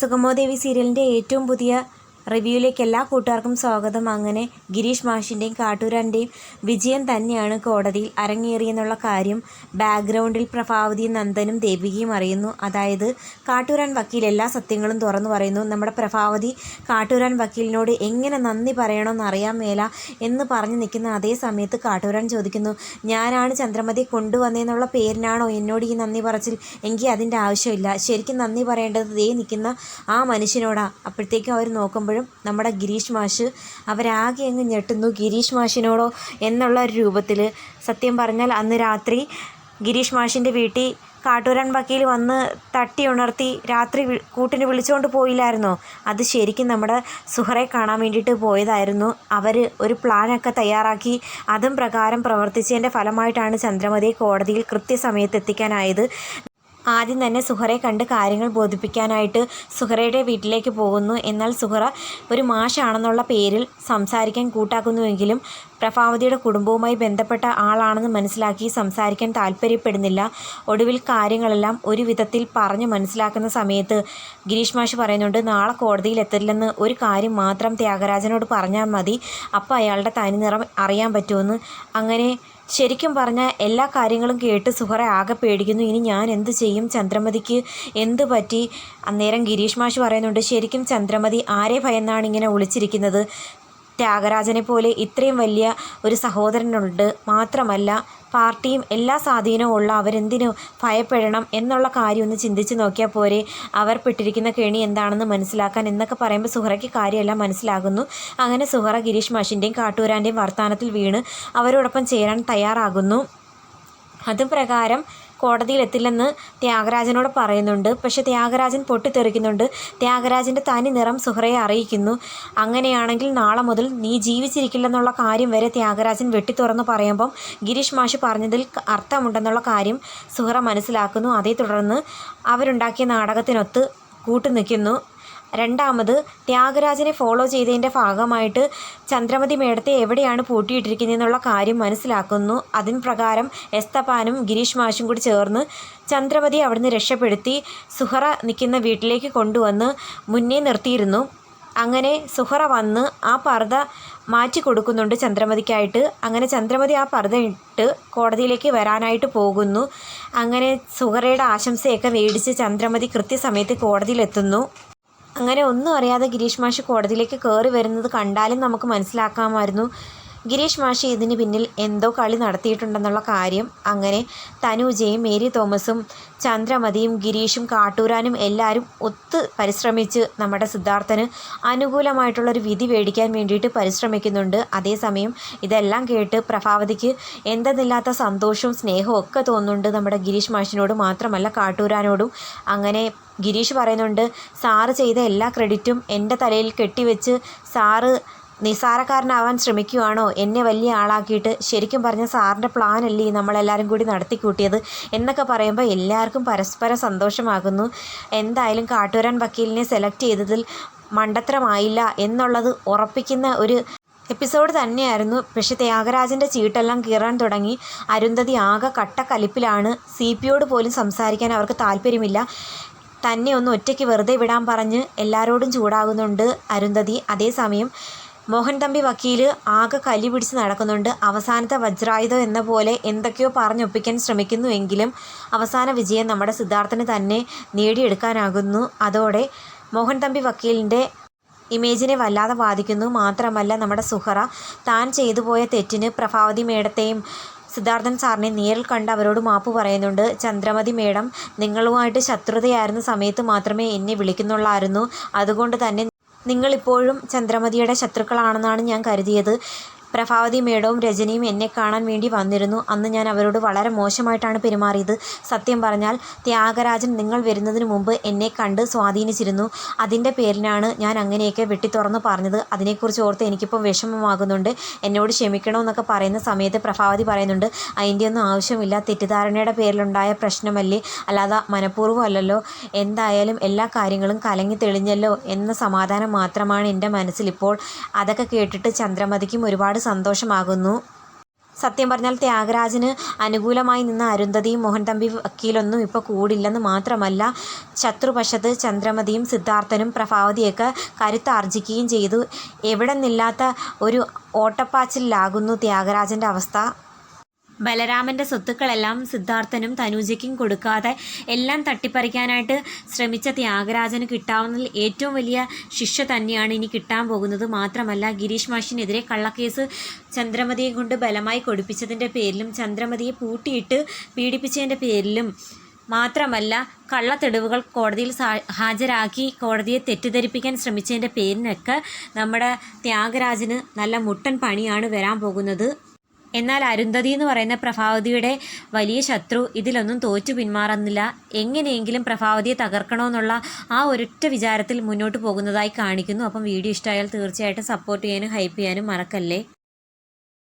സുഗമോദേവി സീരിയലിന്റെ ഏറ്റവും പുതിയ റിവ്യൂയിലേക്ക് എല്ലാ കൂട്ടുകാർക്കും സ്വാഗതം. അങ്ങനെ ഗിരീഷ് മാഷിന്റെയും കാട്ടൂരാന്റെയും വിജയം തന്നെയാണ് കോടതിയിൽ അരങ്ങേറിയെന്നുള്ള കാര്യം ബാക്ക്ഗ്രൗണ്ടിൽ പ്രഭാവതിയും നന്ദനും ദേവികയും അറിയുന്നു. അതായത് കാട്ടൂരാൻ വക്കീൽ എല്ലാ സത്യങ്ങളും തുറന്നു പറയുന്നു. നമ്മുടെ പ്രഭാവതി കാട്ടൂരാൻ വക്കീലിനോട് എങ്ങനെ നന്ദി പറയണമെന്ന് അറിയാൻ മേല എന്ന് പറഞ്ഞു നിൽക്കുന്ന അതേ സമയത്ത് കാട്ടൂരാൻ ചോദിക്കുന്നു ഞാനാണ് ചന്ദ്രമതി കൊണ്ടുവന്നതെന്നുള്ള പേരിനാണോ എന്നോട് ഈ നന്ദി പറച്ചിൽ? എങ്കിൽ അതിന്റെ ആവശ്യമില്ല. ശരിക്കും നന്ദി പറയേണ്ടത് ദേ നിൽക്കുന്ന ആ മനുഷ്യനോടാ. അപ്പോഴത്തേക്കും അവർ നോക്കുമ്പോഴും നമ്മുടെ ഗിരീഷ് മാഷ് അവരാകെ അങ്ങ് ഞെട്ടുന്നു. ഗിരീഷ് മാഷിനോടോ എന്നുള്ള ഒരു രൂപത്തിൽ സത്യം പറഞ്ഞാൽ അന്ന് രാത്രി ഗിരീഷ് മാഷിന്റെ വീട്ടിൽ കാട്ടൂരാൻ വക്കീൽ വന്ന് തട്ടി ഉണർത്തി രാത്രി കൂട്ടിന് വിളിച്ചുകൊണ്ട് പോയില്ലായിരുന്നോ? അത് ശരിക്കും നമ്മുടെ സുഹറെ കാണാൻ വേണ്ടിയിട്ട് പോയതായിരുന്നു. അവർ ഒരു പ്ലാനൊക്കെ തയ്യാറാക്കി. അതും പ്രകാരം പ്രവർത്തിച്ചതിന്റെ ഫലമായിട്ടാണ് ചന്ദ്രമതിയെ കോടതിയിൽ കൃത്യസമയത്ത് എത്തിക്കാനായത്. ആദ്യം തന്നെ സുഹറെ കണ്ട് കാര്യങ്ങൾ ബോധിപ്പിക്കാനായിട്ട് സുഹറയുടെ വീട്ടിലേക്ക് പോകുന്നു. എന്നാൽ സുഹറ ഒരു മാഷാണെന്നുള്ള പേരിൽ സംസാരിക്കാൻ കൂട്ടാക്കുന്നുവെങ്കിലും പ്രഭാവതിയുടെ കുടുംബവുമായി ബന്ധപ്പെട്ട ആളാണെന്ന് മനസ്സിലാക്കി സംസാരിക്കാൻ താല്പര്യപ്പെടുന്നില്ല. ഒടുവിൽ കാര്യങ്ങളെല്ലാം ഒരു വിധത്തിൽ പറഞ്ഞ് മനസ്സിലാക്കുന്ന സമയത്ത് ഗിരീഷ് മാഷ് പറയുന്നുണ്ട് നാളെ കോടതിയിൽ എത്തില്ലെന്ന് ഒരു കാര്യം മാത്രം ത്യാഗരാജനോട് പറഞ്ഞാൽ മതി. അപ്പോൾ അയാളുടെ തനിനിറം അറിയാൻ പറ്റുമെന്ന്. അങ്ങനെ ശരിക്കും പറഞ്ഞാൽ എല്ലാ കാര്യങ്ങളും കേട്ട് സുഹറ ആകെ പേടിക്കുന്നു. ഇനി ഞാൻ എന്ത് ചെയ്യും? ചന്ദ്രമതിക്ക് എന്ത് പറ്റി? അന്നേരം ഗിരീഷ് മാഷ് പറയുന്നുണ്ട് ശരിക്കും ചന്ദ്രമതി ആരെ ഭയന്നാണ് ഇങ്ങനെ ഒളിച്ചിരിക്കുന്നത്? ത്യാഗരാജനെ പോലെ ഇത്രയും വലിയ ഒരു സഹോദരനുണ്ട്. മാത്രമല്ല പാർട്ടിയും എല്ലാ സ്വാധീനവും ഉള്ള അവരെന്തിനു ഭയപ്പെടണം എന്നുള്ള കാര്യം ഒന്ന് ചിന്തിച്ച് നോക്കിയാൽ പോരെ. അവർ പെട്ടിരിക്കുന്ന കെണി എന്താണെന്ന് മനസ്സിലാക്കാൻ എന്നൊക്കെ പറയുമ്പോൾ സുഹറയ്ക്ക് കാര്യമെല്ലാം മനസ്സിലാകുന്നു. അങ്ങനെ സുഹറ ഗിരീഷ് മാഷിന്റെയും കാട്ടൂരാന്റെയും വർത്തമാനത്തിൽ വീണ് അവരോടൊപ്പം ചേരാൻ തയ്യാറാകുന്നു. അതും പ്രകാരം കോടതിയിലെത്തില്ലെന്ന് ത്യാഗരാജനോട് പറയുന്നുണ്ട്. പക്ഷേ ത്യാഗരാജൻ പൊട്ടിത്തെറിക്കുന്നുണ്ട്. ത്യാഗരാജന്റെ തനി നിറം സുഹറയെ അറിയിക്കുന്നു. അങ്ങനെയാണെങ്കിൽ നാളെ മുതൽ നീ ജീവിച്ചിരിക്കില്ലെന്നുള്ള കാര്യം വരെ ത്യാഗരാജൻ വെട്ടിത്തുറന്ന് പറയുമ്പം ഗിരീഷ് മാഷ് പറഞ്ഞതിൽ അർത്ഥമുണ്ടെന്നുള്ള കാര്യം സുഹറ മനസ്സിലാക്കുന്നു. അതേ തുടർന്ന് അവരുണ്ടാക്കിയ നാടകത്തിനൊത്ത് കൂട്ടുനിൽക്കുന്നു. രണ്ടാമത് ത്യാഗരാജനെ ഫോളോ ചെയ്തതിന്റെ ഭാഗമായിട്ട് ചന്ദ്രമതി മേടത്തെ എവിടെയാണ് പൂട്ടിയിട്ടിരിക്കുന്നതെന്നുള്ള കാര്യം മനസ്സിലാക്കുന്നു. അതിന് പ്രകാരം എസ്തപ്പാനും ഗിരീഷ് മാഷും കൂടി ചേർന്ന് ചന്ദ്രമതി അവിടുന്ന് രക്ഷപ്പെടുത്തി സുഹറ നിൽക്കുന്ന വീട്ടിലേക്ക് കൊണ്ടുവന്ന് മുന്നേ നിർത്തിയിരുന്നു. അങ്ങനെ സുഹറ വന്ന് ആ പർദ്ദ മാറ്റി കൊടുക്കുന്നുണ്ട് ചന്ദ്രമതിക്കായിട്ട്. അങ്ങനെ ചന്ദ്രമതി ആ പർദ്ദ ഇട്ട് കോടതിയിലേക്ക് വരാനായിട്ട് പോകുന്നു. അങ്ങനെ സുഹറയുടെ ആശംസയൊക്കെ മേടിച്ച് ചന്ദ്രമതി കൃത്യസമയത്ത് കോടതിയിലെത്തുന്നു. അങ്ങനെ ഒന്നും അറിയാതെ ഗിരീഷ് മാഷ് കോടതിയിലേക്ക് കയറി വരുന്നത് കണ്ടാലും നമുക്ക് മനസ്സിലാക്കാമായിരുന്നു. ഗിരീഷ് മാഷ് ഇതിന് പിന്നിൽ എന്തോ കളി നടത്തിയിട്ടുണ്ടെന്നുള്ള കാര്യം. അങ്ങനെ തനൂജയും മേരി തോമസും ചന്ദ്രമതിയും ഗിരീഷും കാട്ടൂരാനും എല്ലാവരും ഒത്ത് പരിശ്രമിച്ച് നമ്മുടെ സിദ്ധാർത്ഥന് അനുകൂലമായിട്ടുള്ളൊരു വിധി മേടിക്കാൻ വേണ്ടിയിട്ട് പരിശ്രമിക്കുന്നുണ്ട്. അതേസമയം ഇതെല്ലാം കേട്ട് പ്രഭാവതിക്ക് എന്തെന്നില്ലാത്ത സന്തോഷവും സ്നേഹവും ഒക്കെ തോന്നുന്നുണ്ട് നമ്മുടെ ഗിരീഷ് മാഷിനോട് മാത്രമല്ല കാട്ടൂരാനോടും. അങ്ങനെ ഗിരീഷ് പറയുന്നുണ്ട് സാറ് ചെയ്ത എല്ലാ ക്രെഡിറ്റും എന്റെ തലയിൽ കെട്ടിവെച്ച് സാറ് നിസാരക്കാരനാവാൻ ശ്രമിക്കുവാണോ? എന്നെ വലിയ ആളാക്കിയിട്ട് ശരിക്കും പറഞ്ഞ സാറിന്റെ പ്ലാനല്ലേ നമ്മളെല്ലാവരും കൂടി നടത്തിക്കൂട്ടിയത്? എന്നൊക്കെ പറയുമ്പോൾ എല്ലാവർക്കും പരസ്പരം സന്തോഷമാകുന്നു. എന്തായാലും കാട്ടൂരാൻ വക്കീലിനെ സെലക്ട് ചെയ്തതിൽ മണ്ടത്തരമായില്ല എന്നുള്ളത് ഉറപ്പിക്കുന്ന ഒരു എപ്പിസോഡ് തന്നെയായിരുന്നു. പക്ഷെ ത്യാഗരാജന്റെ ചീട്ടെല്ലാം കീറാൻ തുടങ്ങി. അരുന്ധതി ആകെ കട്ടക്കലിപ്പിലാണ്. സി പിയോട് പോലും സംസാരിക്കാൻ അവർക്ക് താല്പര്യമില്ല. തന്നെ ഒന്ന് ഒറ്റയ്ക്ക് വെറുതെ വിടാൻ പറഞ്ഞ് എല്ലാവരോടും ചൂടാകുന്നുണ്ട് അരുന്ധതി. അതേസമയം മോഹൻ തമ്പി വക്കീൽ ആകെ കലി പിടിച്ച് നടക്കുന്നുണ്ട്. അവസാനത്തെ വജ്രായുധം എന്ന പോലെ എന്തൊക്കെയോ പറഞ്ഞൊപ്പിക്കാൻ ശ്രമിക്കുന്നുവെങ്കിലും അവസാന വിജയം നമ്മുടെ സിദ്ധാർത്ഥന് തന്നെ നേടിയെടുക്കാനാകുന്നു. അതോടെ മോഹൻ തമ്പി വക്കീലിന്റെ ഇമേജിനെ വല്ലാതെ ബാധിക്കുന്നു. മാത്രമല്ല നമ്മുടെ സുഹറ താൻ ചെയ്തു പോയ തെറ്റിന് പ്രഭാവതി മേഡത്തെയും സിദ്ധാർത്ഥൻ സാറിനെ നേരിൽ കണ്ട് അവരോട് മാപ്പ് പറയുന്നുണ്ട്. ചന്ദ്രമതി മേഡം നിങ്ങളുമായിട്ട് ശത്രുതയായിരുന്ന സമയത്ത് മാത്രമേ എന്നെ വിളിക്കുന്നുള്ളായിരുന്നു. അതുകൊണ്ട് തന്നെ നിങ്ങളിപ്പോഴും ചന്ദ്രമതിയുടെ ശത്രുക്കളാണെന്നാണ് ഞാൻ കരുതിയത്. പ്രഭാവതി മേഡവും രജനിയും എന്നെ കാണാൻ വേണ്ടി വന്നിരുന്നു. അന്ന് ഞാൻ അവരോട് വളരെ മോശമായിട്ടാണ് പെരുമാറിയത്. സത്യം പറഞ്ഞാൽ ത്യാഗരാജൻ നിങ്ങൾ വരുന്നതിന് മുമ്പ് എന്നെ കണ്ട് സ്വാധീനിച്ചിരുന്നു. അതിന്റെ പേരിനാണ് ഞാൻ അങ്ങനെയൊക്കെ വെട്ടിത്തുറന്ന് പറഞ്ഞത്. അതിനെക്കുറിച്ച് ഓർത്ത് എനിക്കിപ്പോൾ വിഷമമാകുന്നുണ്ട്. എന്നോട് ക്ഷമിക്കണമെന്നൊക്കെ പറയുന്ന സമയത്ത് പ്രഭാവതി പറയുന്നുണ്ട് അതിന്റെ ഒന്നും ആവശ്യമില്ല. തെറ്റിദ്ധാരണയുടെ പേരിലുണ്ടായ പ്രശ്നമല്ലേ? അല്ലാതെ മനഃപൂർവം അല്ലല്ലോ. എന്തായാലും എല്ലാ കാര്യങ്ങളും കലങ്ങി തെളിഞ്ഞല്ലോ എന്ന സമാധാനം മാത്രമാണ് എന്റെ മനസ്സിലിപ്പോൾ അതൊക്കെ കേട്ടിട്ട് ചന്ദ്രമതിക്കും ഒരുപാട് സന്തോഷമാകുന്നു. സത്യം പറഞ്ഞാൽ ത്യാഗരാജന് അനുകൂലമായി നിന്ന അരുന്ധതിയും മോഹൻ തമ്പി വക്കീലൊന്നും ഇപ്പോൾ കൂടില്ലെന്ന് മാത്രമല്ല ശത്രുപക്ഷത്ത് ചന്ദ്രമതിയും സിദ്ധാർത്ഥനും പ്രഭാവതിയൊക്കെ കരുത്താർജിക്കുകയും ചെയ്തു. എവിടെ നിന്നില്ലാത്ത ഒരു ഓട്ടപ്പാച്ചിലാകുന്നു ത്യാഗരാജന്റെ അവസ്ഥ. ബലരാമന്റെ സ്വത്തുക്കളെല്ലാം സിദ്ധാർത്ഥനും തനൂജയ്ക്കും കൊടുക്കാതെ എല്ലാം തട്ടിപ്പറിക്കാനായിട്ട് ശ്രമിച്ച ത്യാഗരാജന് കിട്ടാവുന്നതിൽ ഏറ്റവും വലിയ ശിക്ഷ തന്നെയാണ് ഇനി കിട്ടാൻ പോകുന്നത്. മാത്രമല്ല ഗിരീഷ് മാഷിനെതിരെ കള്ളക്കേസ് ചന്ദ്രമതിയെ കൊണ്ട് ബലമായി കൊടുപ്പിച്ചതിന്റെ പേരിലും ചന്ദ്രമതിയെ പൂട്ടിയിട്ട് പീഡിപ്പിച്ചതിന്റെ പേരിലും മാത്രമല്ല കള്ളത്തെളിവുകൾ കോടതിയിൽ ഹാജരാക്കി കോടതിയെ തെറ്റിദ്ധരിപ്പിക്കാൻ ശ്രമിച്ചതിന്റെ പേരിനൊക്കെ നമ്മുടെ ത്യാഗരാജന് നല്ല മുട്ടൻ പണിയാണ് വരാൻ പോകുന്നത്. എന്നാൽ അരുന്ധതി എന്ന് പറയുന്ന പ്രഭാവതിയുടെ വലിയ ശത്രു ഇതിലൊന്നും തോറ്റു പിന്മാറുന്നില്ല. എങ്ങനെയെങ്കിലും പ്രഭാവതിയെ തകർക്കണമെന്നുള്ള ആ ഒരൊറ്റ വിചാരത്തിൽ മുന്നോട്ട് പോകുന്നതായി കാണിക്കുന്നു. അപ്പം വീഡിയോ ഇഷ്ടമായാൽ തീർച്ചയായിട്ടും സപ്പോർട്ട് ചെയ്യാനും ഹൈപ്പ് ചെയ്യാനും മറക്കല്ലേ?